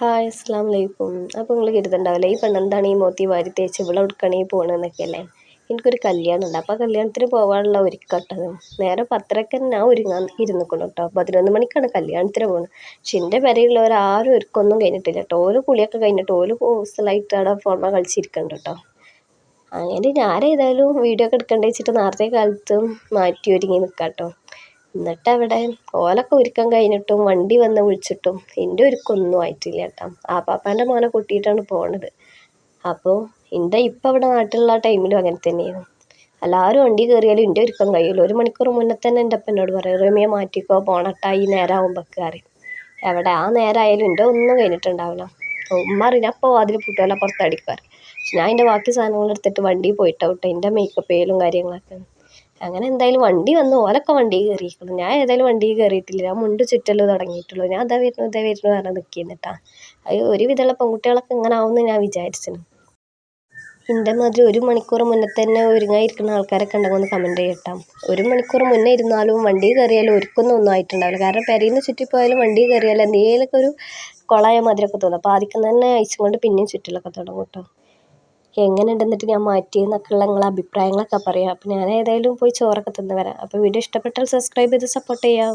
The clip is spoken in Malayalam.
ഹായ് അസ്സാം വലൈക്കും അപ്പോൾ നിങ്ങൾ കരുതണ്ടാവില്ലേ? ഈ പെണ്ണെന്താണ് ഈ മോത്തി വാരി തേച്ച് ഇവിടെ ഉടുക്കണേ പോകണമെന്നൊക്കെ അല്ലേ? എനിക്കൊരു കല്യാണം ഉണ്ട് അപ്പോൾ കല്യാണത്തിന് പോകാനുള്ള ഒരുക്കട്ടത്. നേരെ പത്തരക്ക് ഞാൻ ഒരുങ്ങാൻ ഇരുന്നിക്കണം കേട്ടോ പതിനൊന്ന് മണിക്കാണ് കല്യാണത്തിന് പോകുന്നത് പക്ഷെ എന്റെ പെരയുള്ളവർ ആരും ഒരുക്കൊന്നും കഴിഞ്ഞിട്ടില്ല കേട്ടോ ഓരോ കുളിയൊക്കെ കഴിഞ്ഞിട്ട് ഓരോ ഹോസ്റ്റലായിട്ട് അവിടെ ഫോണ കളിച്ചിരിക്കുന്നുണ്ട് കേട്ടോ അങ്ങനെ ഞാൻ ഏതായാലും വീഡിയോ ഒക്കെ എടുക്കണ്ടേ വെച്ചിട്ട് നേരത്തെ കാലത്തും മാറ്റി ഒരുങ്ങി നിൽക്കാം കേട്ടോ എന്നിട്ട് അവിടെ ഓലൊക്കെ ഒരുക്കം കഴിഞ്ഞിട്ടും വണ്ടി വന്ന് വിളിച്ചിട്ടും എന്റെ ഒരുക്കൊന്നും ആയിട്ടില്ല കേട്ടോ. ആപ്പാപ്പാന്റെ മോനെ കൂട്ടിയിട്ടാണ് പോണത്. അപ്പോൾ എന്റെ ഇപ്പം അവിടെ നാട്ടിലുള്ള ടൈമിലും അങ്ങനെ തന്നെയാണ്. എല്ലാവരും വണ്ടി കയറിയാലും എന്റെ ഒരുക്കം കഴിയുമല്ലോ ഒരു മണിക്കൂർ മുന്നേ തന്നെ എന്റെ അപ്പനോട് പറയും റമിയെ മാറ്റിക്കോ പോണട്ടാ ഈ നേരം ആകുമ്പോഴൊക്കെ അറിയും എവിടെ ആ നേരമായാലും എന്റെ ഒന്നും കഴിഞ്ഞിട്ടുണ്ടാവില്ല. ഉമ്മ അറിയും ഞാൻ അപ്പോൾ അതിൽ പൂട്ടുമല്ല പുറത്തടിക്കാറ് പക്ഷെ ഞാൻ എന്റെ ബാക്കി സാധനങ്ങൾ എടുത്തിട്ട് വണ്ടി പോയിട്ടാവട്ടെ എന്റെ മേക്കപ്പ് ചെയ്യലും കാര്യങ്ങളൊക്കെ. അങ്ങനെ എന്തായാലും വണ്ടി വന്നു. ഓലൊക്കെ വണ്ടി കയറിയിരിക്കുന്നു. ഞാൻ ഏതായാലും വണ്ടി കയറിയിട്ടില്ല. ഞാൻ മുണ്ട് ചുറ്റൽ തുടങ്ങിയിട്ടുള്ളൂ. ഞാൻ അതാ വരുന്നു ഇതാ വരുന്നു പറഞ്ഞ് അയ്യോ അത് ഒരുവിധമുള്ള പെൺകുട്ടികളൊക്കെ ഇങ്ങനെ ആവുമെന്ന് ഞാൻ വിചാരിച്ചിരുന്നു. എന്റെ മാതിരി ഒരു മണിക്കൂർ മുന്നേ തന്നെ ഒരുങ്ങായിരിക്കുന്ന ആൾക്കാരൊക്കെ ഉണ്ടെങ്കിൽ ഒന്ന് കമന്റ് ചെയ്യട്ടാം. ഒരു മണിക്കൂർ മുന്നേ ഇരുന്നാലും വണ്ടി കയറിയാലും ഒരുക്കൊന്നും ഒന്നും ആയിട്ടുണ്ടാവില്ല. കാരണം പെരയിന്ന് ചുറ്റിപ്പോയാലും വണ്ടി കയറിയാലും എന്തെങ്കിലുമൊക്കെ ഒരു കുളമായ മാതിരിയൊക്കെ തോന്നും. അപ്പോൾ ആദ്യം തന്നെ ഐസും കൊണ്ട് പിന്നെയും ചുറ്റലൊക്കെ തുടങ്ങും കേട്ടോ എങ്ങനെ ഉണ്ടെന്നിട്ട് ഞാൻ മാറ്റിയെന്നൊക്കെ ഉള്ള നിങ്ങളെ അഭിപ്രായങ്ങളൊക്കെ പറയുക അപ്പോൾ ഞാൻ ഏതായാലും പോയി ചോറൊക്കെ തിന്ന് വരാം. അപ്പോൾ വീഡിയോ ഇഷ്ടപ്പെട്ടാൽ സബ്സ്ക്രൈബ് ചെയ്ത് സപ്പോർട്ട് ചെയ്യാം.